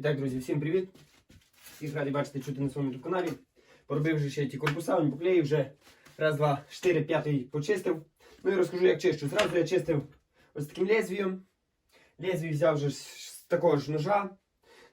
І так, друзі, всім привіт! Всіх радий бачити чути на своєму каналі. Поробив вже ще ті корпуса, він поклеїв вже раз, два, чотири, п'ятий почистив. Ну і розкажу, як чищу. Зразу я чистив ось таким лезвієм. Лезвій взяв вже з такого ж ножа.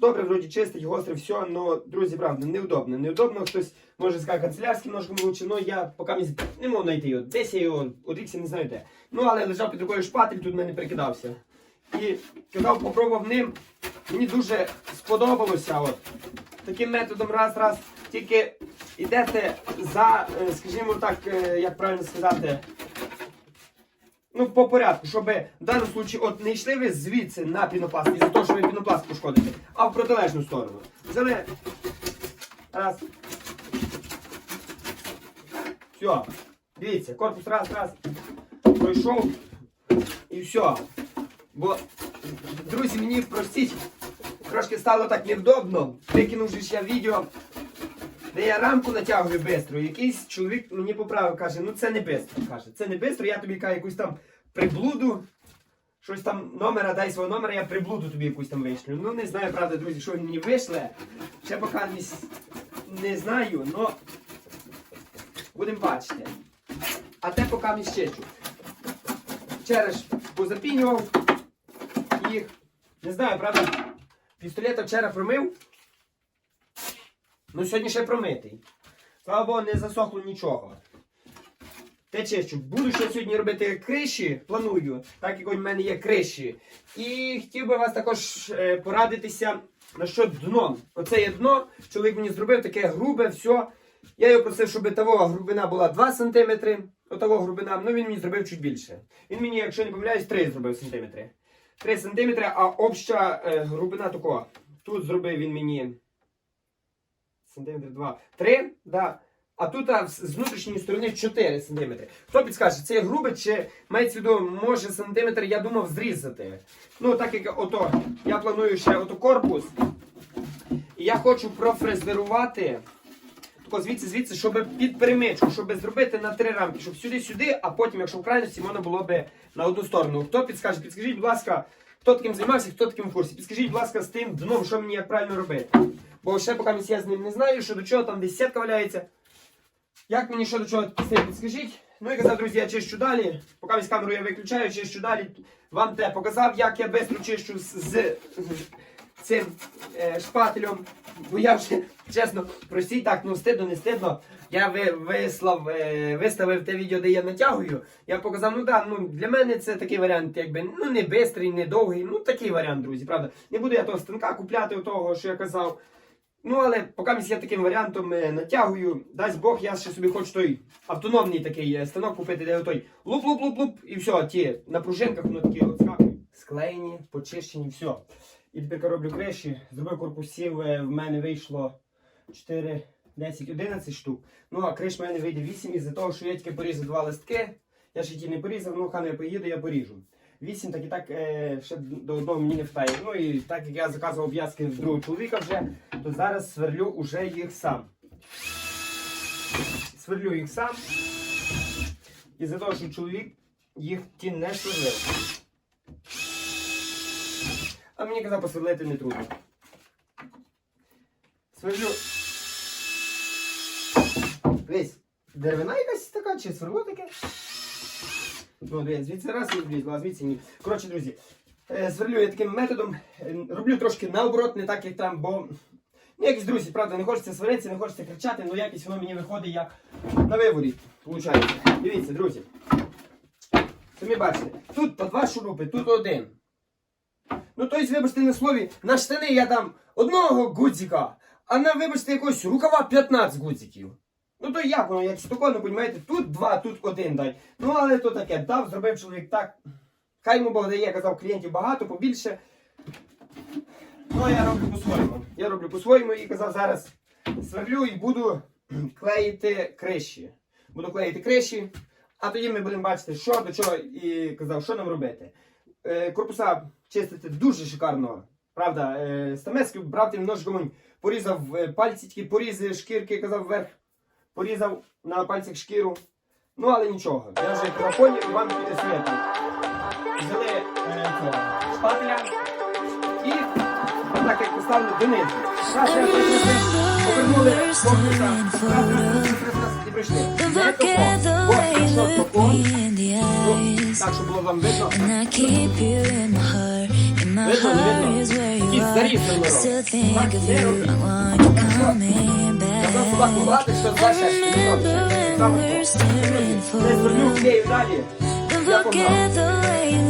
Добре, вроді чистить, гостре, все, але, друзі, правда, неудобно. Неудобно, хтось може сказати канцелярським ножком лучше, але я поки не, можу знайти його. Десь я його, Іксі не знаю де. Ну, але лежав під рукою шпатель, тут в мене прикидався. І казав, попробував ним. Мені дуже сподобалося. От. Таким методом раз-раз. Тільки йдете за, е, скажімо так, е, як правильно сказати, ну, по порядку, щоб в даному випадку от не йшли ви звідси на пінопласт, із-за того, що ви пінопласт пошкодите, а в протилежну сторону. Взяли. Раз. Все. Дивіться, корпус раз, раз. Пройшов. І все. Бо, друзі, мені простіть, трошки стало так невдобно. Викинув же я відео, де я рамку натягую швидко. Якийсь чоловік мені поправив, каже, ну це не швидко. Каже, це не швидко, я тобі каже, якусь там приблуду. Щось там номера, дай свого номера, я приблуду тобі якусь там вишлю. Ну не знаю, правда, друзі, що він мені вишле. Ще поки не, знаю, но будемо бачити. А те поки не щечу. Вчора позапінював їх. Не знаю, правда, пістолета вчора промив. Ну сьогодні ще промитий. Слава Богу, не засохло нічого. Те чищу, буду ще сьогодні робити криші, планую, так як у мене є криші. І хотів би вас також е, порадитися насчет дном. Оце є дно, чоловік мені зробив таке грубе, все. Я його просив, щоб того грубина була 2 см. Отого грубина, ну він мені зробив чуть більше. Він мені, якщо не помиляюсь, 3 зробив сантиметри. 3 см, а обща е, грубина такого. Тут зробив він мені сантиметр 2, 3, да. А тут а, з внутрішньої сторони 4 см. Хто підскаже, це грубе чи мається в виду, може сантиметр, я думав, зрізати. Ну, так як ото, я планую ще ото корпус. І я хочу профрезерувати. Тако звідси, звідси, щоб під перемичку, щоб зробити на три рамки, щоб сюди-сюди, а потім, якщо в крайності, можна було би на одну сторону. Хто підскаже, підскажіть, будь ласка, хто таким займався, хто таким в курсі. Підскажіть, будь ласка, з тим дном, що мені як правильно робити. Бо ще поки я з ним не знаю, що до чого там десь сітка валяється. Як мені що до чого підскажіть? Ну і казав, друзі, я чищу далі. Поки камеру я виключаю, чищу далі. Вам те показав, як я швидко чищу з цим е, шпателем. Бо я вже, чесно, простіть так, ну стидно, не стидно. Я ви, вислав, е, виставив те відео, де я натягую. Я показав, ну да, ну для мене це такий варіант, якби ну не бистрий, не довгий. Ну такий варіант, друзі, правда. Не буду я того станка купляти, того, що я казав. Ну, але поки я таким варіантом е, натягую, дасть Бог, я ще собі хочу той автономний такий е, станок купити, де той луп-луп-луп-луп, і все, ті на пружинках воно такі от. Склеєні, почищені, все. І тепер роблю криші. Зробив корпусів, е, в мене вийшло 4, 10, 11 штук. Ну, а криш в мене вийде 8 із-за того, що я тільки порізав два листки. Я ще ті не порізав, ну хай не поїду, я поріжу. 8 так і так е, ще до одного мені не встає. Ну і так як я заказував в'язки в другого чоловіка вже, то зараз сверлю уже їх сам. Сверлю їх сам. І за того, що чоловік їх ті не сверлив. А мені казав посверлити не трудно. Сверлю. Дивись, деревина якась така, чи сверло таке? Ну, дивись, звідси раз і а звідси ні. Коротше, друзі, е, сверлю я таким методом. Е, Роблю трошки наоборот, не так, як там, бо. Ну, якісь друзі, правда, не хочеться сваритися, не хочеться кричати, але якось воно мені виходить як на виворі. Дивіться, друзі. Самі бачите, тут по два шурупи, тут один. Ну, тобто, вибачте на слові, на штани я дам одного гудзика, а на, вибачте, якогось рукава 15 гудзиків. Ну то як воно, як стоконо, розумієте, тут два, тут один дай. Ну, але то таке, дав, зробив чоловік так. Хай йому Бог дає, казав, клієнтів багато, побільше. Ну, я роблю по-своєму. Я роблю по-своєму і казав, зараз сверлю і буду клеїти криші. Буду клеїти криші, а тоді ми будемо бачити, що до чого і казав, що нам робити. Е, корпуса чистити дуже шикарно. Правда, стамецький стамесків брав тим ножиком, порізав е, пальці, порізи шкірки, казав вверх, порізав на пальцях шкіру. Ну, але нічого. Я вже напоняв і вам піде світу. Взяли е, цього шпателя так як поставили донизу. Раз, раз, раз, повернули корпуса. Раз, і прийшли. Не тако. Ну, eyes. Так, щоб було вам видно. Видно, не видно? Так, не робіть. I want you coming Казав собаку back. що два I не remember Саме то. Десь звернув. Київ далі. Я погнав.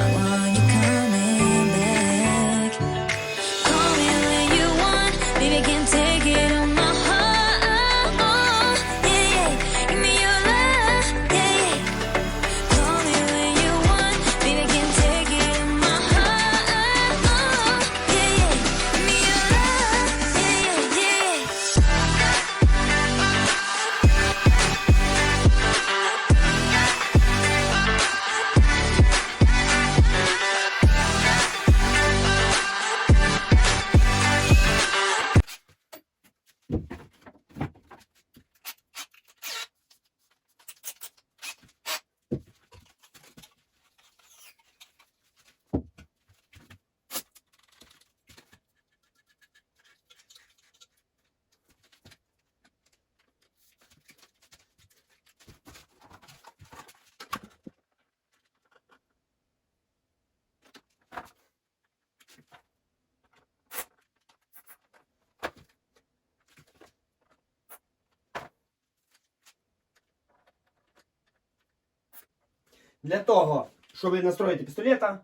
Для того, щоб настроїти пістолета,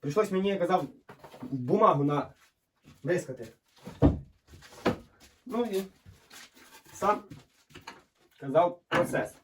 прийшлось мені, я казав, бумагу на вискати. Ну і сам казав процес.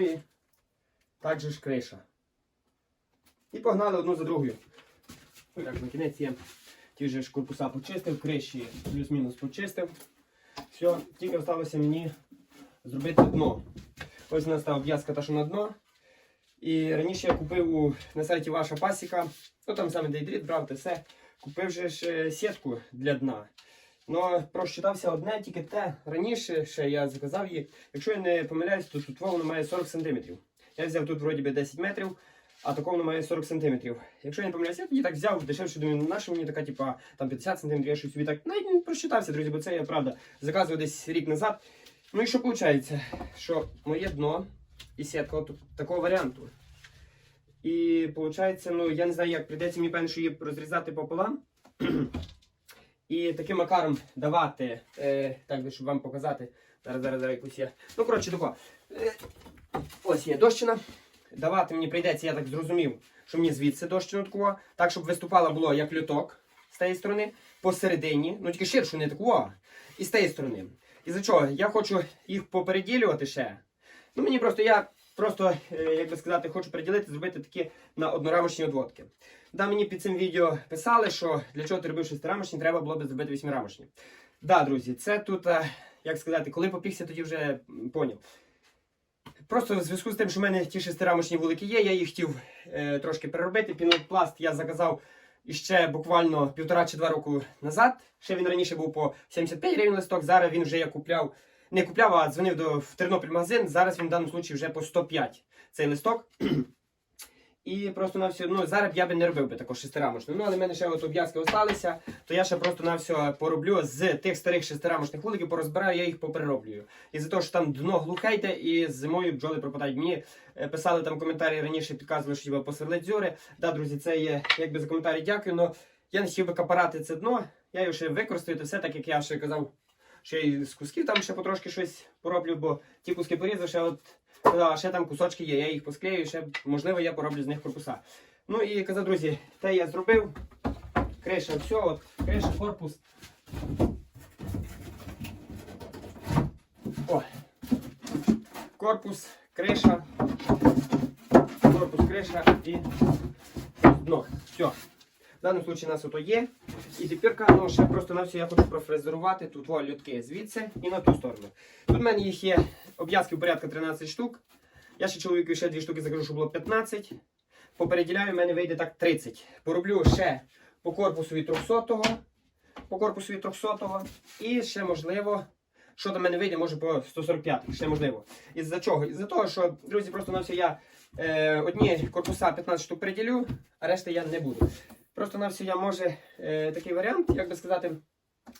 І так же ж криша. І погнали одну за другою. Так, на кінець я ті же ж корпуса почистив, криші плюс-мінус почистив. Все, тільки залишилося мені зробити дно. Ось у нас та обв'язка та, що на дно. І раніше я купив у, на сайті ваша пасіка, ну там саме дейдріт брав та все. Купив же ж е, сітку для дна. Ну, просчитався одне, тільки те. Раніше ще я заказав її. Якщо я не помиляюсь, то тут воно має 40 см. Я взяв тут вроді би 10 метрів, а такого воно має 40 см. Якщо я не помиляюсь, я тоді так взяв дешевше, думаю, наша мені така, типа, там 50 см, я щось собі так навіть не просчитався, друзі, бо це я правда заказував десь рік назад. Ну і що виходить? Що моє дно і сітка такого варіанту. І виходить, ну я не знаю, як прийдеться мені певно, що її розрізати пополам. І таким макаром давати, е, так щоб вам показати. Зараз, зараз, зараз якусь є. Ну, коротше, тако. Е, ось є дощина. Давати мені прийдеться, я так зрозумів, що мені звідси дощину такого. Так, щоб виступала було як люток з тієї сторони, посередині, ну тільки ширшу, не таку, і з тієї сторони. І за чого? Я хочу їх попереділювати ще. Ну, мені просто я просто, е, як би сказати, хочу приділити, зробити такі на однорамочні одводки. Да, мені під цим відео писали, що для чого ти робив шестирамочні, треба було б зробити восьмирамочні. Да, друзі, це тут, е, як сказати, коли попікся, тоді вже поняв. Просто в зв'язку з тим, що в мене ті шестирамочні вулики є, я їх хотів е, трошки переробити. Пінопласт я заказав іще буквально півтора чи два року назад. Ще він раніше був по 75 гривень листок. Зараз він вже я купляв, не купляв, а дзвонив до в Тернопіль магазин. Зараз він в даному випадку вже по 105 цей листок. І просто на все, ну зараз я би не робив би також шестирамочну. Ну, але в мене ще от обв'язки осталися, то я ще просто на все пороблю з тих старих шестирамочних вуликів, порозбираю, я їх поперероблю. І за те, що там дно глухе йде, і зимою бджоли пропадають. Мені е, писали там коментарі раніше, підказували, що треба посверлити дзюри. Да, друзі, це є якби за коментарі дякую, але я не хотів би капарати це дно, я його ще використаю, то все так, як я ще казав, що я з кусків там ще потрошки щось пороблю, бо ті куски порізав, ще от ще там кусочки є, я їх посклею, ще можливо я пороблю з них корпуса. Ну і казав, друзі, те я зробив. Криша, все, от, криша, корпус. О. Корпус, криша. Корпус, криша і дно. Все. В даному випадку у нас ото є. І тепер ну, ще просто на все я хочу профрезерувати тут лютки звідси і на ту сторону. Тут в мене їх є обв'язків порядка 13 штук. Я ще чоловіку ще дві штуки закажу, щоб було 15. Попереділяю, в мене вийде так 30. Пороблю ще по корпусу від 300-го. По корпусу від 300-го. І ще можливо. Що до мене вийде, може по 145 ще можливо. Із-за чого? Із-за того, що, друзі, просто на все я е, одні корпуса 15 штук приділю, а решти я не буду. Просто на все я може е, такий варіант, як би сказати,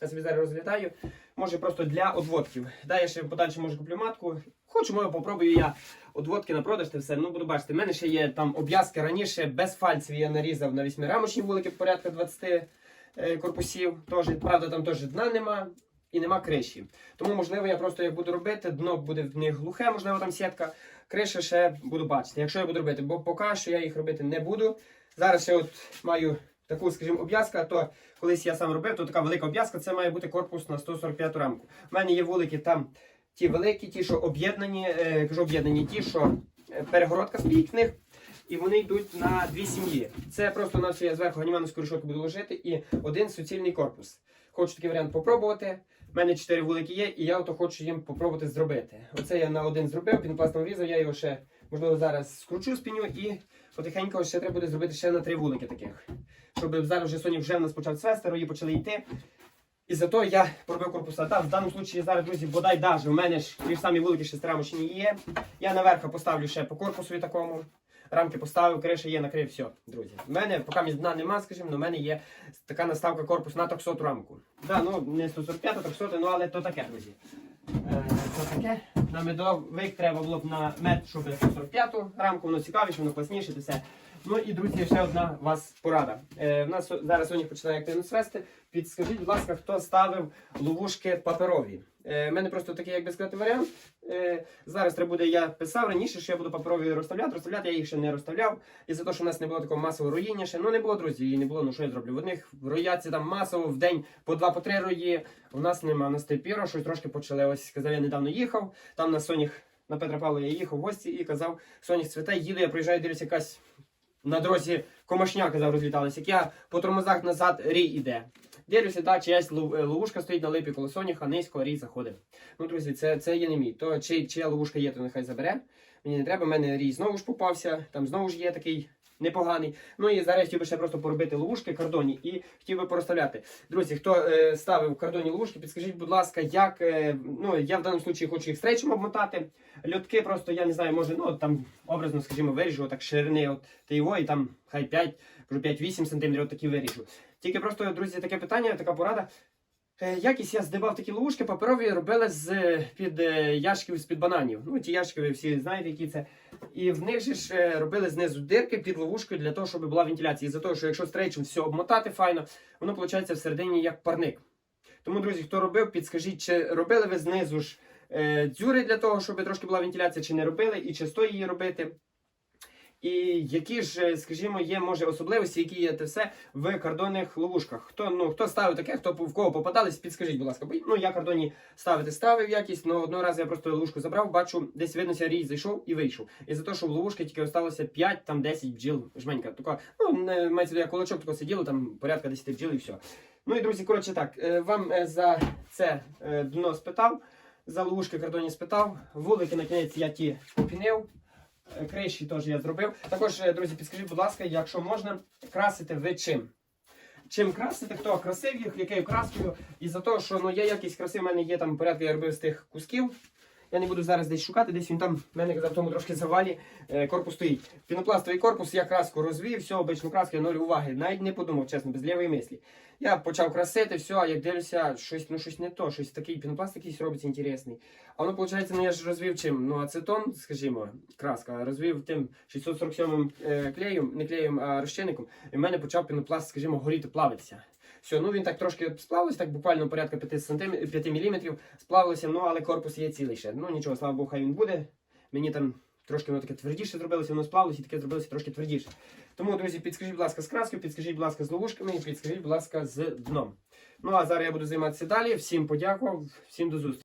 я собі зараз розглядаю. Може просто для одводків. Да, я ще подальше може куплю матку. Хочу, може, попробую я одводки на продаж, те все. Ну, буду бачити. У мене ще є там обв'язки раніше, без фальців я нарізав на вісьмирамочні вулики порядка 20 е, корпусів. Тож, правда, там теж дна нема і нема криші. Тому, можливо, я просто як буду робити, дно буде в них глухе, можливо, там сітка. Криша ще буду бачити, якщо я буду робити, бо поки що я їх робити не буду. Зараз ще от маю таку, скажімо, обв'язка, то колись я сам робив, то така велика обв'язка, це має бути корпус на 145 рамку. У мене є вулики там ті великі, ті, що об'єднані, е, кажу об'єднані, ті, що е, перегородка стоїть в них. І вони йдуть на дві сім'ї. Це просто на все я зверху ганімановську решетку буду ложити і один суцільний корпус. Хочу такий варіант попробувати. У мене чотири вулики є, і я ото хочу їм попробувати зробити. Оце я на один зробив, пінопластом врізав, я його ще, можливо, зараз скручу спіню і потихеньку ще треба буде зробити ще на три вулики таких. Щоб зараз вже Соні вже в нас почав цвести, рої почали йти. І зато я пробив корпуса. Так, в даному випадку зараз, друзі, бодай даже у мене ж ті самі вулики шестирамочні є. Я наверх поставлю ще по корпусу такому. Рамки поставив, криша є, накрив, все, друзі. У мене поки між дна нема, скажімо, але в мене є така наставка корпус на 300 рамку. Да, ну не 145, а 300, ну але то таке, друзі. Е, таке. На медовик треба було б на мед, щоб 145 рамку, воно цікавіше, воно класніше, то все. Ну і друзі, ще одна вас порада. Е, в нас зараз сьогодні починає активно свести. Підскажіть, будь ласка, хто ставив ловушки паперові? Е, в мене просто такий, як би сказати, варіант. Е, зараз треба буде, я писав раніше, що я буду паперові розставляти. Розставляти я їх ще не розставляв. І за те, що в нас не було такого масового роїння ще. Ну не було, друзі, її не було. Ну що я зроблю? В одних рояться там масово в день по два, по три рої. У нас нема. У нас тепіро, трошки почали. Ось сказав, я недавно їхав. Там на Сонях, на Петра Павла я їхав в гості і казав, Сонях цвіте, їду, я приїжджаю, дивлюся, якась на дорозі комашня, казав, розліталась. Як я по тормозах назад рій іде. Дивлюся, так, чиясь е, ловушка стоїть на липі коло соняха, низько рій заходить. Ну, друзі, це, це є не мій. То чи, чия ловушка є, то нехай забере. Мені не треба, в мене рій знову ж попався, там знову ж є такий непоганий. Ну і зараз хотів би ще просто поробити ловушки кордоні і хотів би порозставляти. Друзі, хто е, ставив кордонні ловушки, підскажіть, будь ласка, як. Е, ну, я в даному випадку хочу їх стрейчем обмотати. Льотки просто, я не знаю, може, ну там образно, скажімо, виріжу так ширини от його, і там хай 5, кажу 5-8 см, такі виріжу. Тільки просто, друзі, таке питання, така порада. Е, Якісь я здибав такі ловушки паперові робили з під е, ящиків з під бананів. Ну, ті ящики, ви всі знаєте, які це. І в них же ж е, робили знизу дирки під ловушкою для того, щоб була вентиляція. І за того, що якщо стрейчем все обмотати файно, воно виходить всередині як парник. Тому, друзі, хто робив, підскажіть, чи робили ви знизу ж е, дзюри для того, щоб трошки була вентиляція, чи не робили, і чи стоїть її робити. І які ж, е, скажімо, є може особливості, які є те все в кордонних ловушках. Хто ну хто ставив таке, хто в кого попадались, підскажіть, будь ласка. Бо ну я кордоні ставити ставив якість, але одного разу я просто ловушку забрав, бачу, десь видно, ся рій зайшов і вийшов. І за те, що в ловушки тільки осталося 5 там 10 бджіл жменька. Така, ну не мається як кулачок, тако сиділо, там порядка 10 бджіл і все. Ну і друзі, коротше так, е, вам е, за це дно спитав, за ловушки кордоні спитав, вулики на кінець я ті попінив. Криші теж я зробив. Також, е, друзі, підскажіть, будь ласка, якщо можна красити ви чим? чим красити, хто красив їх, якою краскою. І за те, що ну, є якісь краси, в мене є там порядки, я робив з тих кусків. Я не буду зараз десь шукати, десь він там, в мене казав, тому трошки завалі, е, корпус стоїть. Пінопластовий корпус, я краску розвів, все, обичну краску, я ноль уваги. Навіть не подумав, чесно, без лівої мислі. Я почав красити, все, а як дивлюся, щось, ну щось не то, щось такий пінопласт якийсь робиться інтересний. А воно, виходить, ну я ж розвів чим? Ну, ацетон, скажімо, краска, розвів тим 647 е, клеєм, не клеєм, а розчинником, і в мене почав пінопласт, скажімо, горіти, плавитися. Все, ну він так трошки сплавився, так буквально порядка 5 сантим... 5 мм сплавилося, ну але корпус є цілий ще. Ну нічого, слава Богу, хай він буде. Мені там трошки воно таке твердіше зробилося, воно сплавилося і таке зробилося трошки твердіше. Тому, друзі, підскажіть, будь ласка, з краскою, підскажіть, будь ласка, з ловушками і підскажіть, будь ласка, з дном. Ну а зараз я буду займатися далі. Всім подякував, всім до зустрічі.